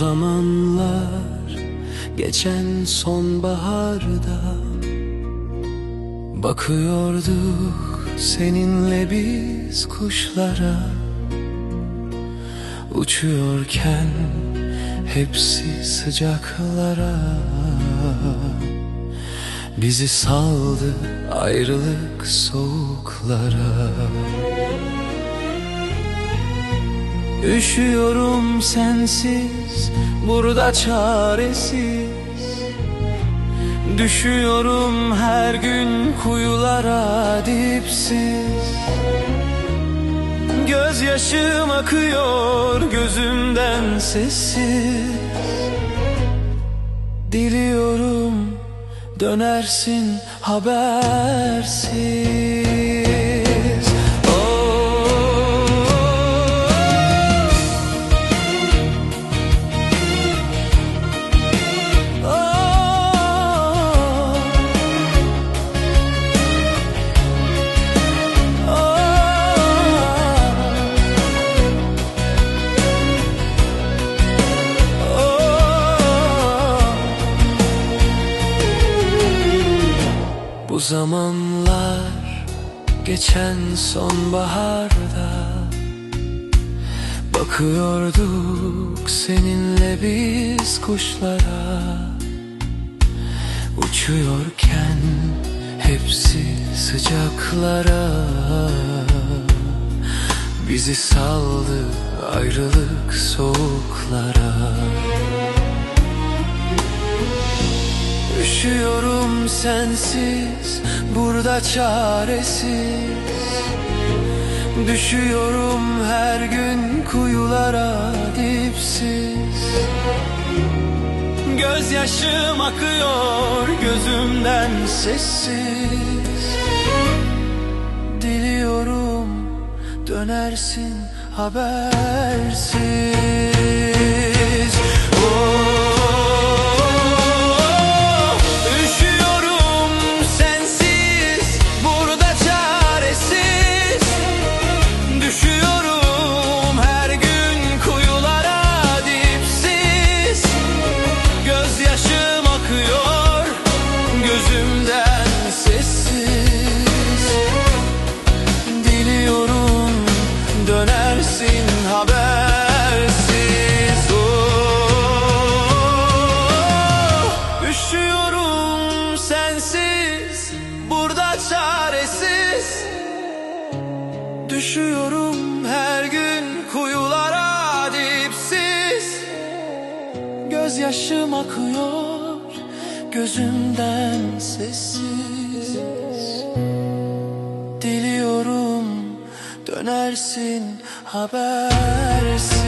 zamanlar geçen sonbaharda Bakıyorduk seninle biz kuşlara. Uçuyorken hepsi sıcaklara. Bizi saldı ayrılık soğuklara Üşüyorum sensiz burada çaresiz. Düşüyorum her gün kuyulara dipsiz. Gözyaşım akıyor gözümden sessiz. Diliyorum dönersin habersiz Bu zamanlar geçen sonbaharda Bakıyorduk seninle biz kuşlara. Uçuyorken hepsi sıcaklara. Bizi saldı ayrılık soğuklara sensiz burada çaresiz. Düşüyorum her gün kuyulara dipsiz. Gözyaşım akıyor gözümden sessiz. Diliyorum dönersin habersiz Düşüyorum her gün kuyulara dipsiz. Gözyaşım akıyor gözümden sessiz. Diliyorum dönersin habersiz